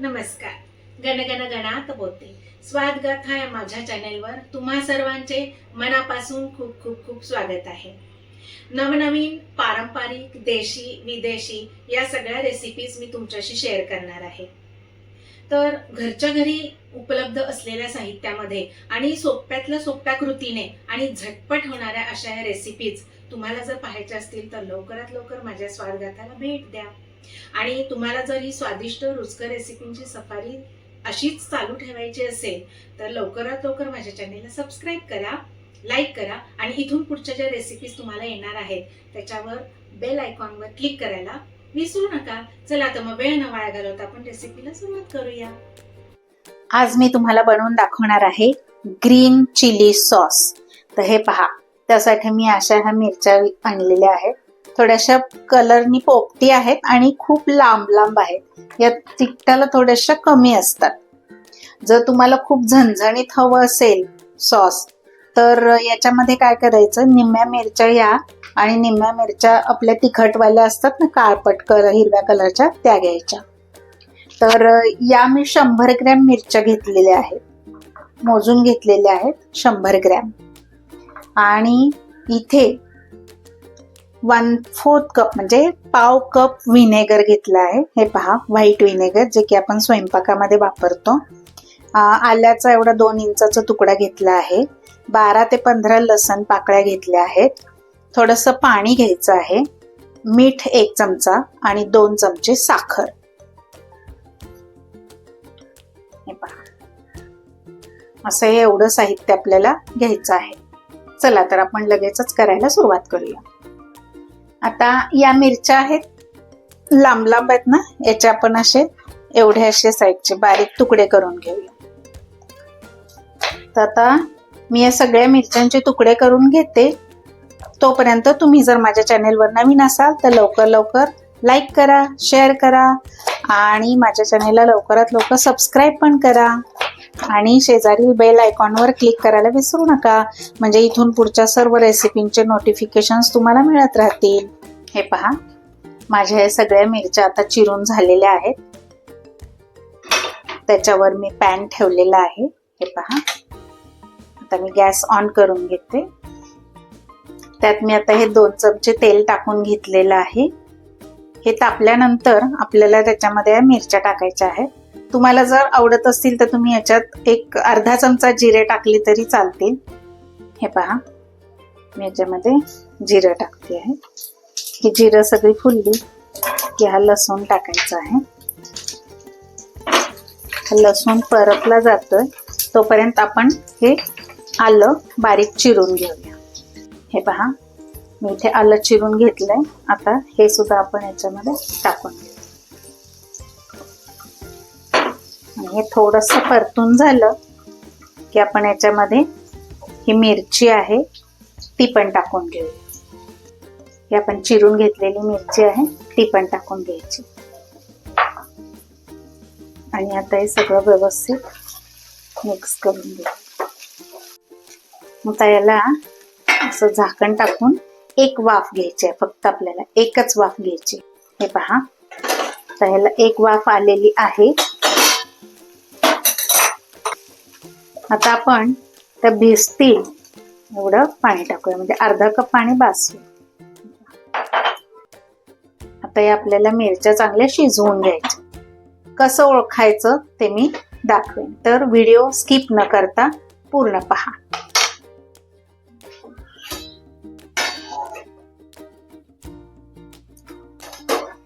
नमस्कार. गणगण गणात बोलते स्वाद गाथा या माझ्या चॅनेलवर तुम्हा सर्वांचे मनापासून खूप खूप खूप स्वागत आहे. नवनवीन पारंपरिक देशी विदेशी या सगळ्या रेसिपीज मी तुमच्याशी शेअर करणार आहे. तर घरच्या घरी उपलब्ध असलेल्या साहित्यामध्ये आणि सोप्यातल्या सोप्या कृतीने आणि झटपट होणाऱ्या अशा या रेसिपीज तुम्हाला जर पाहायच्या असतील तर लवकरात लवकर माझ्या स्वादगाथाला भेट द्या. आणि तुम्हाला जर ही स्वादिष्ट रुचकर रेसिपींची सफारी अशीच चालू ठेवायची असेल तर लवकरात लवकर माझ्या चॅनेलला सबस्क्राईब करा लाईक करा आणि इथून पुढच्या ज्या रेसिपीज तुम्हाला येणार आहेत त्याच्यावर बेल आयकॉनवर क्लिक करायला विसरू नका. चला तर मग वेळ न वाया घालवता आपण रेसिपीला सुरुवात करूया. आज मी तुम्हाला बनवून दाखवणार आहे ग्रीन चिली सॉस तर हे पहा त्यासाठी मी अशा ह्या मिरच्या आणलेल्या आहेत. थोड्याशा कलरनी पोपटी आहेत आणि खूप लांब लांब आहेत. या तिखटाला थोड्याशा कमी असतात. जर तुम्हाला खूप झणझणीत हवं असेल सॉस तर याच्यामध्ये काय करायचं? निम्म्या मिरच्या या आणि निम्म्या मिरच्या आपल्या तिखटवाल्या असतात ना काळपट कलर हिरव्या कलरच्या त्या घ्यायच्या. तर या मी शंभर ग्रॅम मिरच्या घेतलेल्या आहेत. मोजून घेतलेल्या आहेत शंभर ग्रॅम. आणि इथे वन फोर्थ कप म्हणजे पाव कप व्हिनेगर घेतला आहे. हे पहा व्हाईट व्हिनेगर जे की आपण स्वयंपाकामध्ये वापरतो. आल्याचा एवढा दोन इंचाचा तुकडा घेतला आहे. बारा ते पंधरा लसण पाकळ्या घेतल्या आहेत. थोडंसं पाणी घ्यायचं आहे. मीठ एक चमचा आणि दोन चमचे साखर. हे पहा. असं हे एवढं साहित्य आपल्याला घ्यायचं आहे. चला तर आपण लगेचच करायला सुरुवात करूया. आता या मिरच्या आहेत. लांब लांब आहेत ना याचे आपण असे एवढे असे साईडचे बारीक तुकडे करून घेऊया. तर आता मी या सगळ्या मिरच्यांचे तुकडे करून घेते. तोपर्यंत तुम्ही जर माझ्या चॅनेलवर नवीन असाल तर लवकर लवकर लाईक करा शेअर करा. आणि माझ्या चॅनेलला लवकरात लवकर सबस्क्राईब पण करा. आणि शेजारील बेल आयकॉनवर क्लिक करायला विसरू नका. म्हणजे इथून पुढच्या सर्व रेसिपींचे नोटिफिकेशन्स तुम्हाला मिळत राहतील. हे पहा. माझ्या हे सगळ्या मिरच्या आता चिरून झालेल्या आहेत. त्याच्यावर मी पॅन ठेवलेला आहे. हे पहा. आता मी गॅस ऑन करून घेते. त्यात मी आता हे दोन चमचे तेल टाकून घेतलेलं आहे. हे तापल्यानंतर आपल्याला त्याच्यामध्ये मिरच्या टाकायच्या आहेत. तुम्हाला जर आवडत असतील तर तुम्ही याच्यात एक अर्धा चमचा जिरे टाकले तरी चालतील. हे पहा. मी याच्यामध्ये जिरं टाकते आहे. ही जिरं सगळी फुलली की हा लसूण टाकायचा आहे. हा लसूण परतला जातोय. तोपर्यंत आपण हे आलं बारीक चिरून घेऊया. हे पहा. मी इथे आलं चिरून घेतलंय. आता हे सुद्धा आपण याच्यामध्ये टाकून घेऊ आणि हे थोडस परतून झालं की आपण याच्यामध्ये ही मिरची आहे ती पण टाकून घेऊ. ही आपण चिरून घेतलेली मिरची आहे ती पण टाकून घ्यायची. आणि आता हे सगळं व्यवस्थित मिक्स करून घेऊ. आता याला असं झाकण टाकून एक वाफ घ्यायची आहे फक्त आपल्याला एकच वाफ घ्यायची हे पहा. तर ह्याला एक वाफ आलेली आहे. आता आपण त्या भिजतील एवढं पाणी टाकूया म्हणजे अर्धा कप पाणी बासू. आता या आपल्याला मिरच्या चांगल्या शिजवून घ्यायच्या. कसं ओळखायचं ते मी दाखवेन. तर व्हिडिओ स्किप न करता पूर्ण पहा.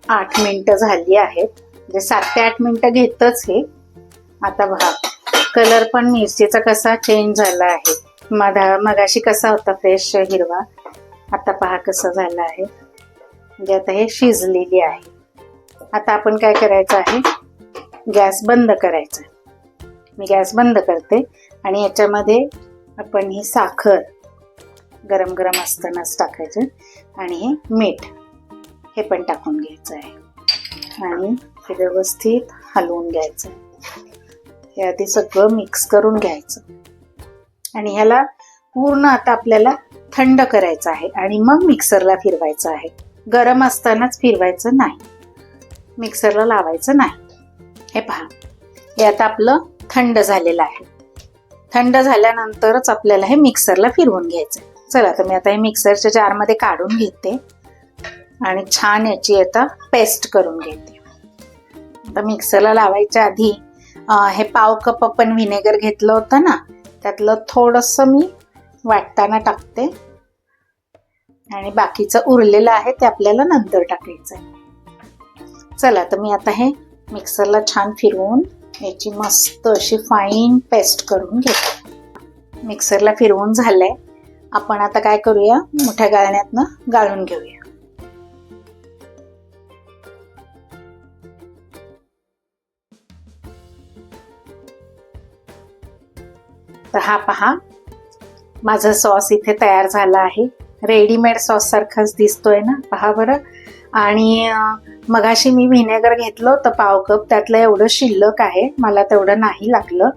आठ मिनटं झाली आहेत. म्हणजे सात ते आठ मिनटं घेतच हे. आता बघा कलर पण मिरचीचा कसा चेंज झाला आहे. मधा मगाशी कसा होता फ्रेश हिरवा? आता पहा कसं झालं आहे. म्हणजे आता हे शिजलेली आहे. आता आपण काय करायचं आहे? गॅस बंद करायचा मी गॅस बंद करते आणि याच्यामध्ये आपण ही साखर गरम गरम असतानाच टाकायचं आणि हे मीठ. हे पण टाकून घ्यायचं आहे आणि हे व्यवस्थित हलवून घ्यायचं हे आधी सगळं मिक्स करून घ्यायचं. आणि ह्याला पूर्ण आता आपल्याला थंड करायचं आहे आणि मग मिक्सरला फिरवायचं आहे. गरम असतानाच फिरवायचं नाही. मिक्सरला लावायचं नाही. हे पहा. हे आता आपलं थंड झालेलं आहे. थंड झाल्यानंतरच आपल्याला हे मिक्सरला फिरवून घ्यायचं चला तर मी आता हे मिक्सरच्या जारमध्ये काढून घेते. आणि छान याची आता पेस्ट करून घेते. आता मिक्सरला लावायच्या आधी हे पाव कप आपण व्हिनेगर घेतलं होतं ना त्यातलं थोडंसं मी वाटताना टाकते. आणि बाकीचं उरलेलं आहे ते आपल्याला नंतर टाकायचं आहे चला तर मी आता हे मिक्सरला छान फिरवून याची मस्त अशी फाईन पेस्ट करून घेते. मिक्सरला फिरवून झालंय. आपण आता काय करूया? मोठ्या गाळण्यातनं गाळून घेऊया. तर हा पहा. माझा सॉस इथे तयार झाला आहे. रेडीमेड सॉस सारखाच दिसतोय ना? पहा बरं. आणि मगाशी मी व्हिनेगर घेतलं होतं पाव कप. त्यातलं एवढं शिल्लक आहे. मला तेवढं नाही लागलं.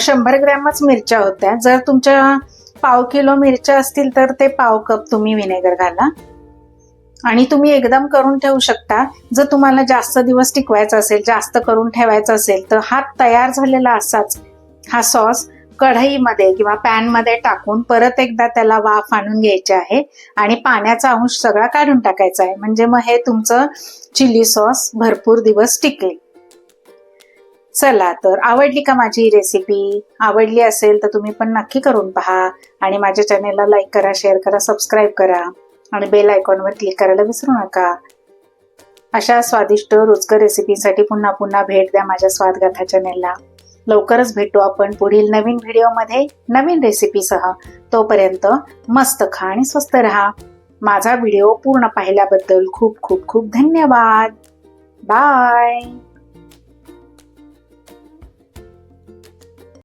शंभर ग्रॅमच मिरच्या होत्या. जर तुमच्या पाव किलो मिरच्या असतील तर ते पाव कप तुम्ही व्हिनेगर घाला. आणि तुम्ही एकदम करून ठेवू शकता. जर तुम्हाला जास्त दिवस टिकवायचा असेल जास्त करून ठेवायचं असेल तर हा तयार झालेला असाच. हा सॉस कढईमध्ये किंवा पॅनमध्ये टाकून परत एकदा त्याला वाफ आणून घ्यायची आहे आणि पाण्याचा अंश सगळा काढून टाकायचा आहे. म्हणजे मग हे तुमचं चिली सॉस भरपूर दिवस टिकेल. चला तर आवडली का माझी रेसिपी आवडली असेल तर तुम्ही पण नक्की करून पहा आणि माझ्या चॅनेलला लाईक करा शेअर करा सबस्क्राईब करा आणि बेल आयकॉनवर क्लिक करायला विसरू नका. अशा स्वादिष्ट रुचकर रेसिपीसाठी पुन्हा पुन्हा भेट द्या माझ्या स्वादगाथा चॅनेलला लवकरच भेटू आपण पुढील नवीन व्हिडिओमध्ये नवीन रेसिपीसह. तोपर्यंत मस्त खा आणि स्वस्त रहा. माझा व्हिडिओ पूर्ण पाहिल्याबद्दल खूप खूप खूप धन्यवाद. बाय.